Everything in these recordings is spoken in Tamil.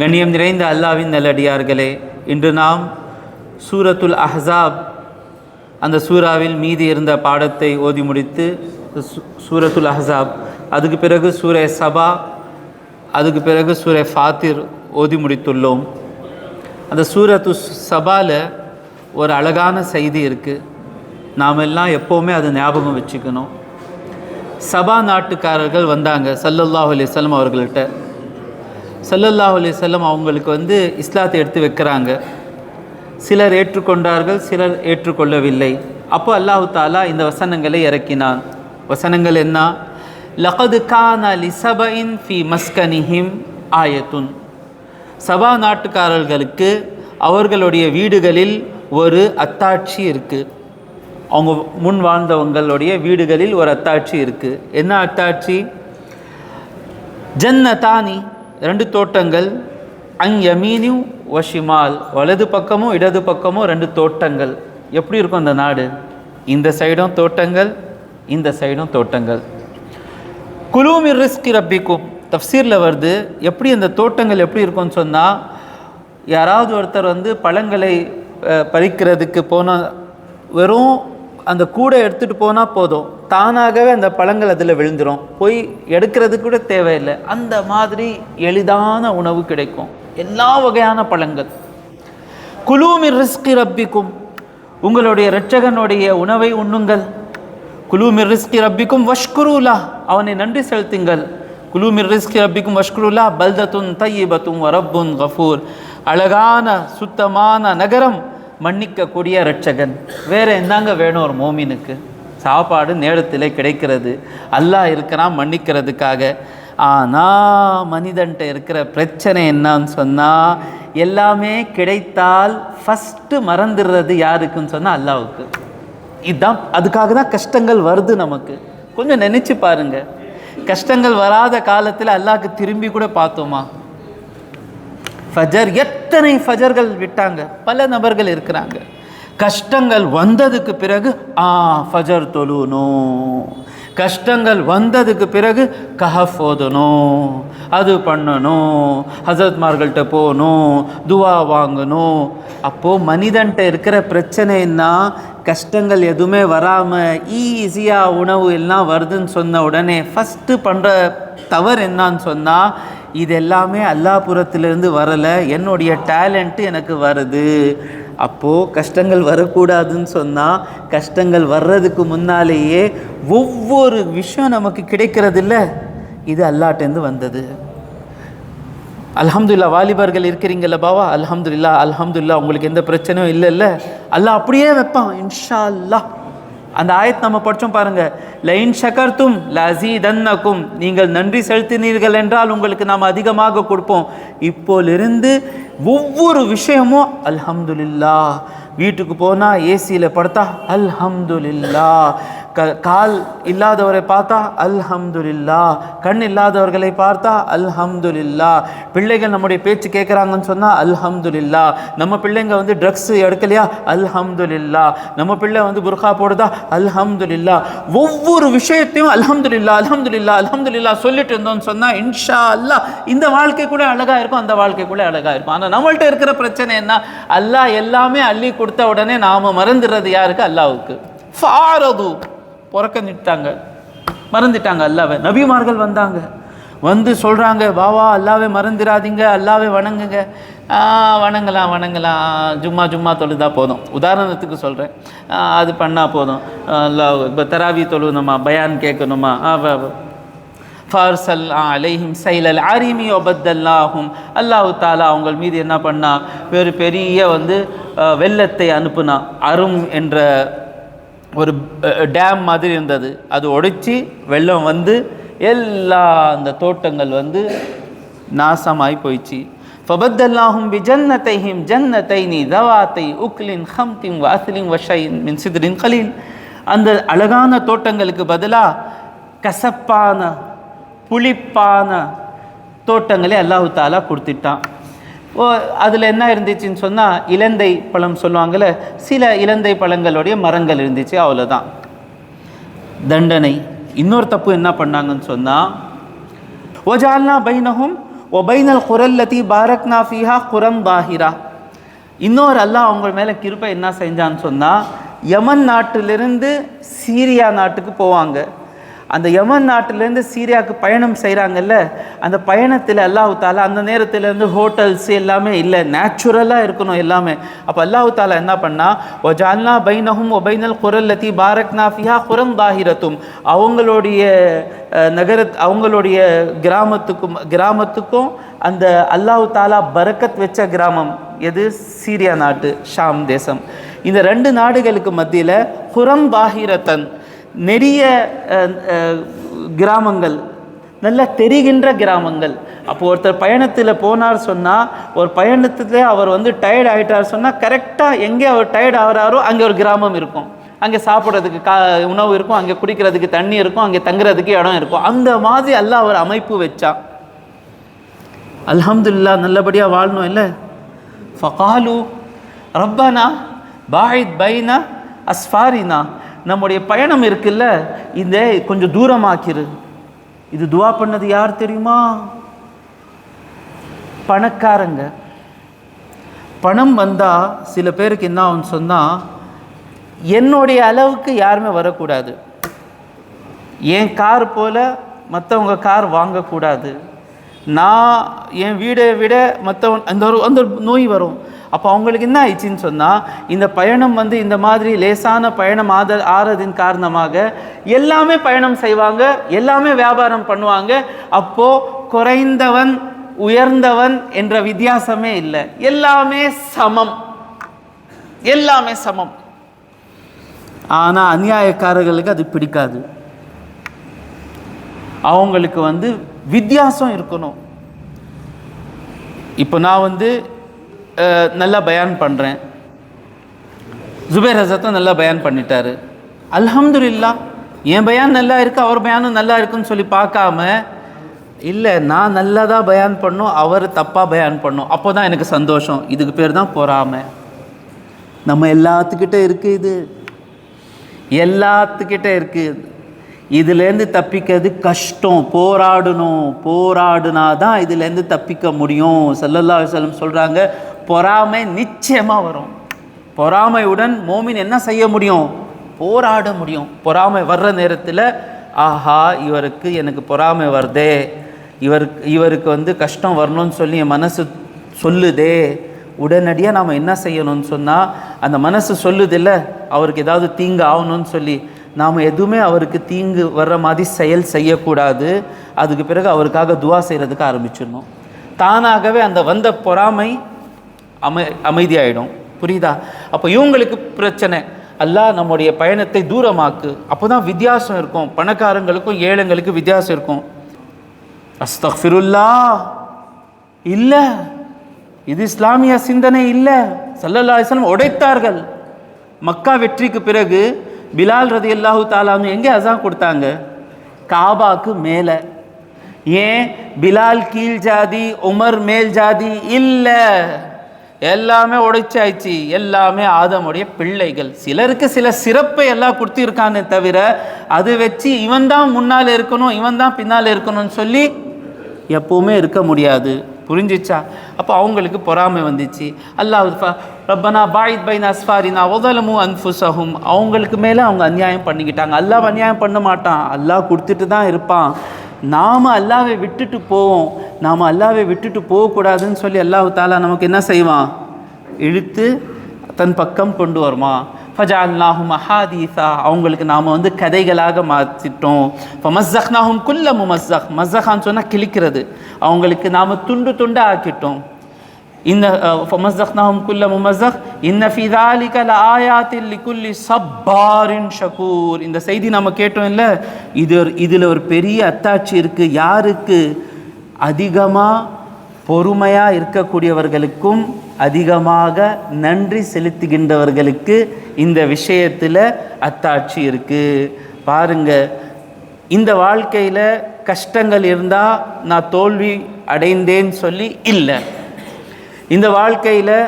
கண்ணியம் நிறைந்த அல்லாவின் நல்லடியார்களே இன்று நாம் சூரத்துல் அஹசாப் அந்த சூறாவில் மீதி இருந்த பாடத்தை ஓதி முடித்து சூரத்துல் அஹசாப் அதுக்கு பிறகு சூரே சபா அதுக்கு பிறகு சூரே ஃபாத்திர் ஓதி முடித்துள்ளோம். அந்த சூரத்து சபாவில் ஒரு அழகான செய்தி இருக்குது நாம் எல்லாம் எப்போவுமே அதை ஞாபகம் வச்சுக்கணும். சபா நாட்டுக்காரர்கள் வந்தாங்க சல்லல்லாஹ் அலைஹி வஸல்லம் அவர்கள்ட்ட. சல்லல்லா அலி செல்லம் அவங்களுக்கு வந்து இஸ்லாத்தை எடுத்து வைக்கிறாங்க. சிலர் ஏற்றுக்கொண்டார்கள் சிலர் ஏற்றுக்கொள்ளவில்லை. அப்போ அல்லாஹு தாலா இந்த வசனங்களை இறக்கினான். வசனங்கள் என்ன? லகது கான லிசபைன் ஃபி மஸ்கனிஹிம் ஆயத்துன். சபா நாட்டுக்காரர்களுக்கு அவர்களுடைய வீடுகளில் ஒரு அத்தாட்சி இருக்குது அவங்க முன் வாழ்ந்தவங்களுடைய வீடுகளில் ஒரு அத்தாட்சி இருக்குது என்ன அத்தாட்சி? ஜன்னதானி ரெண்டு தோட்டங்கள் அங் யமீனு வஷிமால் வலது பக்கமும் இடது பக்கமும் ரெண்டு தோட்டங்கள். எப்படி இருக்கும் அந்த நாடு? இந்த சைடும் தோட்டங்கள் இந்த சைடும் தோட்டங்கள். குலூமிர் ரிஸ்கி ரப்பிக்கும். தஃசீரில் வருது எப்படி அந்த தோட்டங்கள் எப்படி இருக்கும்னு சொன்னால் யாராவது ஒருத்தர் வந்து பழங்களை பறிக்கிறதுக்கு போனால் வெறும் அந்த கூடை எடுத்துகிட்டு போனால் போதும். தானாகவே அந்த பழங்கள் அதில் விழுந்துரும். போய் எடுக்கிறது கூட தேவையில்லை. அந்த மாதிரி எளிதான உணவு கிடைக்கும். எல்லா வகையான பழங்கள். குலூமி ரிஸ்கி ரப்பிக்கும். உங்களுடைய இரட்சகனுடைய உணவை உண்ணுங்கள். குலூமிர் ரிஸ்கி ரப்பிக்கும் வஷ்குருலா. அவனை நன்றி செலுத்துங்கள். குலூமிர் ரிஸ்கி ரப்பிக்கும் வஷ்குருலா. பல்தத்துன் தையீபத்தும் வரப்புன் கஃபூர். அழகான சுத்தமான நகரம். மன்னிக்கக்கூடிய ரட்சகன் வேறு என்னங்க வேணும் ஒரு மோமினுக்கு? சாப்பாடு நேரத்தில் கிடைக்கிறது. அல்லாஹ் இருக்கிறான் மன்னிக்கிறதுக்காக. ஆனால் மனிதன்ட்ட இருக்கிற பிரச்சனை என்னன்னு சொன்னால் எல்லாமே கிடைத்தால் ஃபஸ்ட்டு மறந்துடுறது யாருக்குன்னு சொன்னால் அல்லாவுக்கு. இதுதான் அதுக்காக தான் கஷ்டங்கள் வருது நமக்கு. கொஞ்சம் நினச்சி பாருங்கள் கஷ்டங்கள் வராத காலத்தில் அல்லாவுக்கு திரும்பி கூட பார்த்தோமா? ஃபஜர் எத்தனை ஃபஜர்கள் விட்டாங்க? பல நபர்கள் இருக்கிறாங்க. கஷ்டங்கள் வந்ததுக்கு பிறகு ஆ ஃபஜர் தொழுணும் கஷ்டங்கள் வந்ததுக்கு பிறகு கஹஃப் ஓதணும். அது பண்ணணும். ஹசரத்மார்கள்ட்ட போகணும். துவா வாங்கணும். அப்போது மனிதன்ட்ட இருக்கிற பிரச்சனைன்னா கஷ்டங்கள் எதுவுமே வராமல் ஈஸியாக உணவு எல்லாம் வருதுன்னு சொன்ன உடனே ஃபஸ்ட்டு பண்ணுற தவறு என்னான்னு சொன்னால் இது எல்லாமே அல்லாபுரத்திலிருந்து வரலை. என்னுடைய டேலண்ட்டு எனக்கு வருது. அப்போது கஷ்டங்கள் வரக்கூடாதுன்னு சொன்னால் கஷ்டங்கள் வர்றதுக்கு முன்னாலேயே ஒவ்வொரு விஷயம் நமக்கு கிடைக்கிறது இல்லை இது அல்லாட்டேருந்து வந்தது. அலமதுல்லா வாலிபர்கள் இருக்கிறீங்கல்ல பாவா? அலமதுல்லா அலமதுல்லா உங்களுக்கு எந்த பிரச்சனையும் இல்லைல்ல. அல்லாஹ் அப்படியே வைப்பான் இன்ஷா அல்லாஹ். அந்த ஆயத் நம்ம படித்தோம் பாருங்க. லைன் ஷகர்த்தும் லசீதன்னக்கும் நீங்கள் நன்றி செலுத்தினீர்கள் என்றால் உங்களுக்கு நாம் அதிகமாக கொடுப்போம். இப்போலிருந்து ஒவ்வொரு விஷயமும் அல்ஹம்துலில்லா வீட்டுக்கு போனால் ஏசியில் படுத்தா அல்ஹம்துலில்லா க கால் இல்லாதவரை பார்த்தா அல்ஹம்துல்லா கண் இல்லாதவர்களை பார்த்தா அல்ஹம்துல்லா பிள்ளைகள் நம்முடைய பேச்சு கேட்குறாங்கன்னு சொன்னால் அல்ஹம்துல்லா நம்ம பிள்ளைங்க வந்து ட்ரக்ஸ் எடுக்கலையா? அல்ஹம்துல்லா நம்ம பிள்ளை வந்து புர்கா போடுதா? அல்ஹம்துல்லா ஒவ்வொரு விஷயத்தையும் அல்ஹம்துல்லா அல்ஹம்துல்லா அல்ஹம்துல்லா சொல்லிட்டு இருந்தோம்னு சொன்னால் இன்ஷா அல்லாஹ் இந்த வாழ்க்கை கூட அழகாக இருக்கும் அந்த வாழ்க்கை கூட அழகாக இருக்கும். ஆனால் நம்மள்கிட்ட இருக்கிற பிரச்சனை என்ன? அல்லாஹ் எல்லாமே அள்ளி கொடுத்த உடனே நாம் மறந்துடுறது யாருக்கு? அல்லாவுக்கு ஃபாரது. புறக்கணிட்டாங்க மறந்துட்டாங்க அல்லாவை. நபிமார்கள் வந்தாங்க. வந்து சொல்கிறாங்க வாவா அல்லாவே மறந்துடாதீங்க அல்லாவே வணங்குங்க. வணங்கலாம் வணங்கலாம். ஜும்மா ஜும்மா தொழுதா போதும். உதாரணத்துக்கு சொல்கிறேன் அது பண்ணால் போதும். அல்லாஹ் இப்போ தராவி தொழுணுமா பயான் கேட்கணுமா? ஃபார்சல் அலைஹிம் சைலல் அரிமி ஒபத்தல்லாகும் அல்லாஹு தாலா அவங்க மீது என்ன பண்ணா? ஒரு பெரிய வந்து வெள்ளத்தை அனுப்புனா. அரும் என்ற ஒரு டேம் மாதிரி இருந்தது. அது உடைச்சி வெள்ளம் வந்து எல்லா அந்த தோட்டங்கள் வந்து நாசமாய் போயிடுச்சு ஃபபத்தல்லாஹும் பி ஜன்னத்தைஹிம் நீ தவாத்தை உக்லின் ஹம்தின் வாசிலின் வஷைன் மின் சித்ரின் கலீல். அந்த அழகான தோட்டங்களுக்கு பதிலாக கசப்பான புளிப்பான தோட்டங்களை அல்லாஹு தாலா கொடுத்துட்டான். அதில் என்ன இருந்துச்சுன்னு சொன்னால் இலந்தை பழம் சொல்லுவாங்கள்ல சில இலந்தை பழங்களுடைய மரங்கள் இருந்துச்சு அவ்வளோதான் தண்டனை. இன்னொரு தப்பு என்ன பண்ணாங்கன்னு சொன்னால் ஒஜால்னா பைனஹும் பைனல் குரல்லதி பாரக்னா ஃபீஹா குரம் பாஹிரா. இன்னொரு அல்லாஹ் அவங்க மேலே கிருப்பை என்ன செஞ்சான்னு சொன்னால் யமன் நாட்டிலிருந்து சீரியா நாட்டுக்கு போவாங்க. அந்த யமன் நாட்டிலேருந்து சீரியாவுக்கு பயணம் செய்கிறாங்கல்ல அந்த பயணத்தில் அல்லாஹு தாலா அந்த நேரத்துலேருந்து ஹோட்டல்ஸ் எல்லாமே இல்லை நேச்சுரலாக இருக்கணும் எல்லாமே. அப்போ அல்லாஹு தாலா என்ன பண்ணா ஜால்னா பைனஹும் ஒபைனல் குரல்லத்தி பாரக் நாஃபியா குரம் தாகிரத்தும் அவங்களுடைய நகர அவங்களுடைய கிராமத்துக்கும் கிராமத்துக்கும் அந்த அல்லாஹு தாலா பரக்கத் வச்ச கிராமம் எது? சீரியா நாட்டு ஷாம் தேசம். இந்த ரெண்டு நாடுகளுக்கு மத்தியில் குரம் பாஹிரத்தன் நெறிய கிராமங்கள் நல்லா தெரிகின்ற கிராமங்கள். அப்போ ஒருத்தர் பயணத்தில் போனார் சொன்னால் ஒரு பயணத்தில் அவர் வந்து டயர்ட் ஆகிட்டார் சொன்னால் கரெக்டாக எங்கே அவர் டயர்ட் ஆகிறாரோ அங்கே ஒரு கிராமம் இருக்கும். அங்கே சாப்பிட்றதுக்கு கா உணவு இருக்கும் அங்கே குடிக்கிறதுக்கு தண்ணி இருக்கும் அங்கே தங்குறதுக்கு இடம் இருக்கும். அந்த மாதிரி எல்லாம் அவர் அமைப்பு வச்சா அலமதுல்லா நல்லபடியாக வாழணும் இல்லை? ஃபகாலு ரப்பானா பாஹித் பைனா அஸ்ஃபாரினா நம்முடைய பயணம் இருக்குல்ல இந்த கொஞ்சம் தூரமாக்கிரு. இது துவா பண்ணது யார் தெரியுமா? பணக்காரங்க. பணம் வந்தால் சில பேருக்கு என்ன ஆகும்னு சொன்னால் என்னுடைய அளவுக்கு யாருமே வரக்கூடாது. என் கார் போல் மற்றவங்க கார் வாங்கக்கூடாது. நான் என் வீடை விட மற்றவன் அந்த ஒரு அந்த ஒரு நோய் வரும். அப்போ அவங்களுக்கு என்ன ஆயிடுச்சின்னு சொன்னால் இந்த பயணம் வந்து இந்த மாதிரி லேசான பயணம் ஆத ஆறதின் காரணமாக எல்லாமே பயணம் செய்வாங்க எல்லாமே வியாபாரம் பண்ணுவாங்க. அப்போது குறைந்தவன் உயர்ந்தவன் என்ற வித்தியாசமே இல்லை. எல்லாமே சமம். எல்லாமே சமம். ஆனால் அநியாயக்காரர்களுக்கு அது பிடிக்காது. அவங்களுக்கு வந்து வித்தியாசம் இருக்கணும். இப்போ நான் வந்து நல்லா பயான் பண்ணுறேன் ஜுபேர் ஹசத்தும் நல்லா பயான் பண்ணிட்டாரு. அல்ஹம்துலில்லா என் பயான் நல்லா இருக்குது அவர் பயானும் நல்லா இருக்குன்னு சொல்லி பார்க்காம இல்லை நான் நல்லா தான் பயான் பண்ணும் அவர் தப்பாக பயான் பண்ணும். அப்போ தான் எனக்கு சந்தோஷம். இதுக்கு பேர் தான் பொறாமை. நம்ம எல்லாத்துக்கிட்ட இருக்குது இது. எல்லாத்துக்கிட்ட இருக்குது இதுலேருந்து தப்பிக்கிறது கஷ்டம். போராடணும். போராடுனா தான் இதுலேருந்து தப்பிக்க முடியும். சல்லல்லா செல்லம் சொல்கிறாங்க பொறாமை நிச்சயமாக வரும். பொறாமையுடன் மோமின் என்ன செய்ய முடியும்? போராட முடியும். பொறாமை வர்ற நேரத்தில் ஆஹா இவருக்கு எனக்கு பொறாமை வருதே. இவருக்கு இவருக்கு வந்து கஷ்டம் வரணும்னு சொல்லி என் மனசு சொல்லுதே. உடனடியாக நாம் என்ன செய்யணும்னு சொன்னால் அந்த மனசு சொல்லுதில்ல அவருக்கு ஏதாவது தீங்கு ஆகணும்னு சொல்லி நாம் எதுவுமே அவருக்கு தீங்கு வர்ற மாதிரி செயல் செய்யக்கூடாது. அதுக்கு பிறகு அவருக்காக துவா செய்கிறதுக்கு ஆரம்பிச்சிடணும். தானாகவே அந்த வந்த பொறாமை அமை அமைதியாயிடும். புரியுதா? அப்போ இவங்களுக்கு பிரச்சனை. அல்லாஹ் நம்முடைய பயணத்தை தூரமாக்கு. அப்போ தான் வித்தியாசம் இருக்கும். பணக்காரங்களுக்கும் ஏழைங்களுக்கு வித்தியாசம் இருக்கும். அஸ்தஃபிருல்லா. இல்லை. இது இஸ்லாமிய சிந்தனை இல்லை. சல்லல்லா இஸ்லாம் உடைத்தார்கள். மக்கா வெற்றிக்கு பிறகு பிலால் ரதி அல்லாஹு தாலான்னு எங்கே அசான் கொடுத்தாங்க? காபாக்கு மேலே. ஏன்? பிலால் கீழ் ஜாதி உமர் மேல் ஜாதி இல்லை. எல்லாமே உடைச்சாயிடுச்சு எல்லாமே ஆதமுடைய பிள்ளைகள். சிலருக்கு சில சிறப்பை எல்லாம் கொடுத்துருக்கானே தவிர அது வச்சு இவன் தான் முன்னால் இருக்கணும் இவன் தான் பின்னால் இருக்கணும்னு சொல்லி எப்பவுமே இருக்க முடியாது. புரிஞ்சிச்சா? அப்போ அவங்களுக்கு பொறாமை வந்துச்சு. அல்லாஹ் ரப்பனா பாயித் பைன் அஸ்ஃபாரினா உதலமு அன்ஃபுசஹும் அவங்களுக்கு மேலே அவங்க அநியாயம் பண்ணிக்கிட்டாங்க. அல்லாஹ் அநியாயம் பண்ண மாட்டான். அல்லாஹ் கொடுத்துட்டு தான் இருப்பான். நாம் அல்லாவை விட்டுட்டு போவோம். நாம் அல்லாவை விட்டுட்டு போகக்கூடாதுன்னு சொல்லி அல்லாஹ் தாலா நமக்கு என்ன செய்வான்? இழுத்து தன் பக்கம் கொண்டு வருமா ஃபஜால்னாஹும் அஹாதீசா அவங்களுக்கு நாம் வந்து கதைகளாக மாற்றிட்டோம். இப்போ மஸ்ஸஹ்னாஹும் குல்ல முமஸ்ஸஹ் மஸ்ஸஹான்னு சொன்னால் கிழிக்கிறது. அவங்களுக்கு நாம் துண்டு துண்டு ஆக்கிட்டோம். இந்த ஃபமஸ்ஸஹ்னாஹும் குல்ல முமஸ்ஸஹ் இன்ன ஃபிதாலிக ஆயாத்தில் லிகுல்லி சப்பாரின் ஷகூர் இந்த செய்தி நம்ம கேட்டோம் இல்லை இது இதில் ஒரு பெரிய அத்தாட்சி இருக்குது யாருக்கு? அதிகமாக பொறுமையாக இருக்கக்கூடியவர்களுக்கும் அதிகமாக நன்றி செலுத்துகின்றவர்களுக்கு இந்த விஷயத்தில் அத்தாட்சி இருக்குது பாருங்கள் இந்த வாழ்க்கையில் கஷ்டங்கள் இருந்தால் நான் தோல்வி அடைந்தேன்னு சொல்லி இல்லை. இந்த வாழ்க்கையில்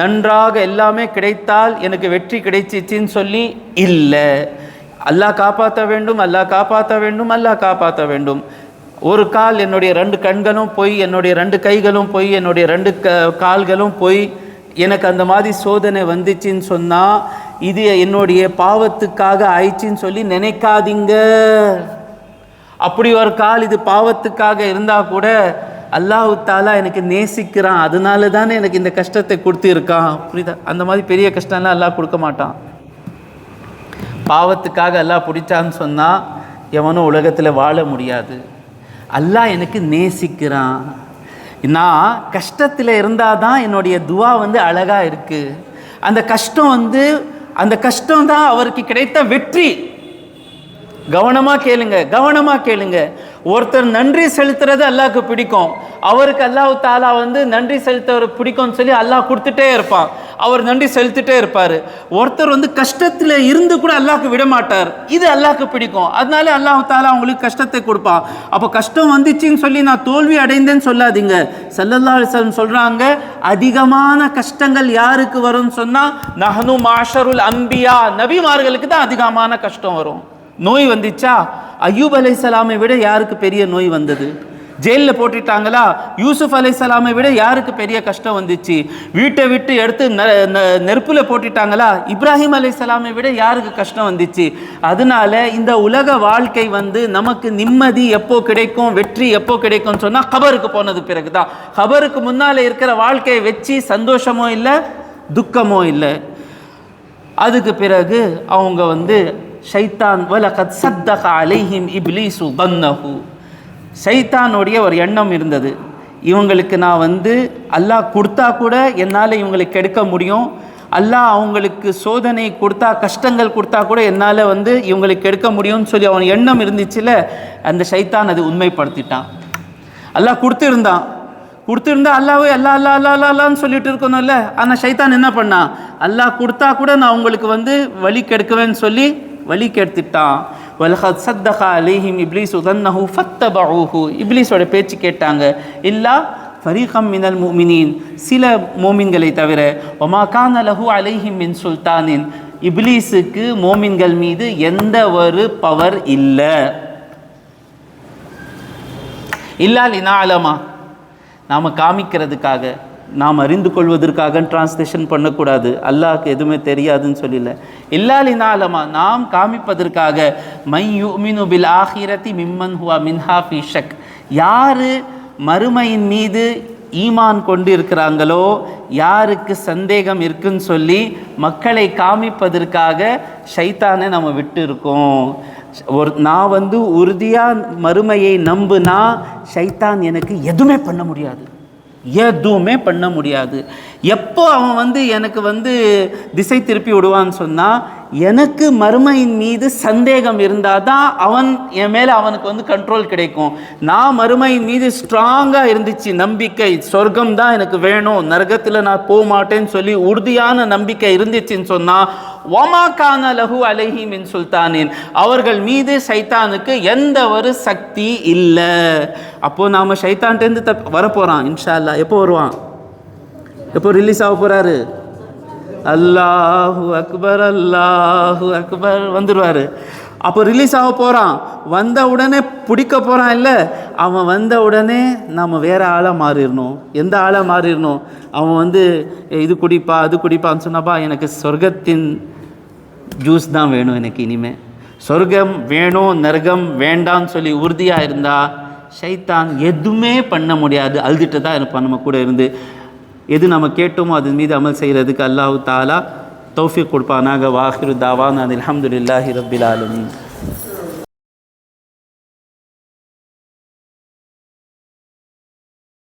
நன்றாக எல்லாமே கிடைத்தால் எனக்கு வெற்றி கிடைச்சிச்சின்னு சொல்லி இல்லை. அல்லாஹ் காப்பாற்ற வேண்டும் அல்லாஹ் காப்பாற்ற வேண்டும் அல்லாஹ் காப்பாற்ற வேண்டும். ஒரு கால் என்னுடைய ரெண்டு கண்களும் போய் என்னுடைய ரெண்டு கைகளும் போய் என்னுடைய ரெண்டு க கால்களும் போய் எனக்கு அந்த மாதிரி சோதனை வந்துச்சுன்னு சொன்னால் இது என்னுடைய பாவத்துக்காக ஆயிடுச்சின்னு சொல்லி நினைக்காதீங்க. அப்படி ஒரு கால் இது பாவத்துக்காக இருந்தால் கூட அல்லாஹு தாலா எனக்கு நேசிக்கிறான். அதனால தானே எனக்கு இந்த கஷ்டத்தை கொடுத்துருக்கான். புரியுதா? அந்த மாதிரி பெரிய கஷ்டம்லாம் அல்லாஹ் கொடுக்க மாட்டான். பாவத்துக்காக எல்லாம் பிடிச்சான்னு சொன்னால் எவனும் உலகத்தில் வாழ முடியாது. அல்லாஹ் எனக்கு நேசிக்கிறான். நான் கஷ்டத்தில் இருந்தால் தான் என்னுடைய துவா வந்து அழகாக இருக்குது அந்த கஷ்டம் வந்து அந்த கஷ்டம் தான் அவருக்கு கிடைத்த வெற்றி. கவனமாக கேளுங்க கவனமாக கேளுங்க. ஒருத்தர் நன்றி செலுத்துறது அல்லாவுக்கு பிடிக்கும். அவருக்கு அல்லாஹ் தாலா வந்து நன்றி செலுத்தவர் பிடிக்கும்னு சொல்லி அல்லாஹ் கொடுத்துட்டே இருப்பான். அவர் நன்றி செலுத்திட்டே இருப்பார். ஒருத்தர் வந்து கஷ்டத்தில் இருந்து கூட அல்லாஹ்க்கு விட மாட்டார். இது அல்லாஹ்க்கு பிடிக்கும். அதனால அல்லாஹ் தாலா அவங்களுக்கு கஷ்டத்தை கொடுப்பான். அப்போ கஷ்டம் வந்துச்சுன்னு சொல்லி நான் தோல்வி அடைந்தேன்னு சொல்லாதீங்க. சல்லல்லா அலிஸ்லம் சொல்கிறாங்க அதிகமான கஷ்டங்கள் யாருக்கு வரும்னு சொன்னால் நஹனு மாஷருல் அம்பியா நபிமார்களுக்கு தான் அதிகமான கஷ்டம் வரும். நோய் வந்துச்சா அய்யூப் அலைசலாமை விட யாருக்கு பெரிய நோய் வந்தது? ஜெயிலில் போட்டுட்டாங்களா? அலை சலாமை விட யாருக்கு பெரிய கஷ்டம் வந்துச்சு? வீட்டை விட்டு எடுத்து நெருப்பில் போட்டுட்டாங்களா? இப்ராஹிம் அலைசலாமை விட யாருக்கு கஷ்டம் வந்துச்சு? அதனால இந்த உலக வாழ்க்கை வந்து நமக்கு நிம்மதி எப்போ கிடைக்கும் வெற்றி எப்போ கிடைக்கும்னு சொன்னால் கபருக்கு போனது பிறகு தான் கபருக்கு முன்னால் இருக்கிற வாழ்க்கையை வச்சு சந்தோஷமோ இல்லை துக்கமோ இல்லை. அதுக்கு பிறகு அவங்க வந்து ஷைத்தான் வலகத் சத்தக அலைஹிம் இப்லீசு தன்னஹு. ஷைத்தானுடைய ஒரு எண்ணம் இருந்தது. இவங்களுக்கு நான் வந்து அல்லாஹ் கொடுத்தா கூட என்னால் இவங்களை கெடுக்க முடியும். அல்லாஹ் அவங்களுக்கு சோதனை கொடுத்தா கஷ்டங்கள் கொடுத்தா கூட என்னால் வந்து இவங்களுக்கு கெடுக்க முடியும்னு சொல்லி அவன் எண்ணம் இருந்துச்சுல அந்த ஷைத்தான் அது உண்மைப்படுத்திட்டான். அல்லாஹ் கொடுத்துருந்தான். கொடுத்துருந்தா அல்லாவே அல்லா அல்லா அல்லா அல்லா அல்லான்னு சொல்லிட்டு இருக்கணும்ல. ஆனால் சைத்தான் என்ன பண்ணான்? அல்லாஹ் கொடுத்தா கூட நான் உங்களுக்கு வந்து வழி கெடுக்குவேன்னு சொல்லி வழி கெடுத்துட்டான் வல்ஹத் சத்தகா அலேஹிம் இப்லீஸ் உதன்னஹு ஃபத்தபூஹு இப்லீஸோட பேச்சு கேட்டாங்க. இல்லா ஃபரீகம் மினல் மூமினின். சில மோமின்களை தவிர ஒமா கான் அலஹு அலைஹிம் மின் சுல்தானின். இப்லீஸுக்கு மோமின்கள் மீது எந்த ஒரு பவர் இல்லை. இல்லா லினாலமா நாம் காமிக்கிறதுக்காக நாம் அறிந்து கொள்வதற்காக டிரான்ஸ்லேஷன் பண்ணக்கூடாது. அல்லாஹ்க்கு எதுவுமே தெரியாதுன்னு சொல்லல இல்லாலினாலமா நாம் காமிப்பதற்காக மை யூமினு பில் ஆஹிரத்தி மிம்மன் ஹுவா மின்ஹா ஃபிஷக் யார் மறுமையின் மீது ஈமான் கொண்டு இருக்கிறாங்களோ யாருக்கு சந்தேகம் இருக்குன்னு சொல்லி மக்களை காமிப்பதற்காக ஷைத்தானை நம்ம விட்டு இருக்கோம் ஒரு நான் வந்து உறுதியாக மறுமையை நம்புனா ஷைத்தான் எனக்கு எதுவுமே பண்ண முடியாது. எதுவுமே பண்ண முடியாது. எப்போ அவன் வந்து எனக்கு வந்து திசை திருப்பி விடுவான்னு சொன்னால் எனக்கு மறுமையின் மீது சந்தேகம் இருந்தால் தான் அவன் என் மேலே அவனுக்கு வந்து கண்ட்ரோல் கிடைக்கும். நான் மறுமையின் மீது ஸ்ட்ராங்காக இருந்துச்சு நம்பிக்கை. சொர்க்கம் தான் எனக்கு வேணும். நரகத்தில் நான் போக மாட்டேன்னு சொல்லி உறுதியான நம்பிக்கை இருந்துச்சுன்னு சொன்னால் ஒமா கான லஹு அலைஹி மின் சுல்தானின். அவர்கள் மீது சைத்தானுக்கு எந்த ஒரு சக்தி இல்லை. அப்போது நாம் சைத்தான்ட்டேருந்து தப் வரப்போகிறான் இன்ஷா அல்லா எப்போ வருவான்? எப்போ ரிலீஸ் ஆக போகிறாரு அல்லாஹு அக்பர் அல்லாஹு அக்பர் வந்துடுவார் அப்போ ரிலீஸ் ஆக போகிறான் வந்த உடனே பிடிக்க போகிறான் இல்லை? அவன் வந்த உடனே நம்ம வேறு ஆளாக மாறிடணும். எந்த ஆளாக மாறிடணும்? அவன் வந்து இது குடிப்பா அது குடிப்பான்னு சொன்னப்பா எனக்கு சொர்க்கத்தின் ஜூஸ் தான் வேணும் எனக்கு இனிமேல் சொர்க்கம் வேணும் நரகம் வேண்டான்னு சொல்லி உறுதியாக இருந்தால் ஷைத்தான் எதுவுமே பண்ண முடியாது. அழுதுட்டு தான் இருப்பான் நம்ம கூட இருந்து. எது நம்ம கேட்டோமோ அது மீது அமல் செய்கிறதுக்கு அல்லாஹு தாலா தௌஃபிக் கொடுப்பானாக. வாஹிரு தாவான் அல்ஹம்துலில்லாஹி ரப்பில் ஆலமீன்.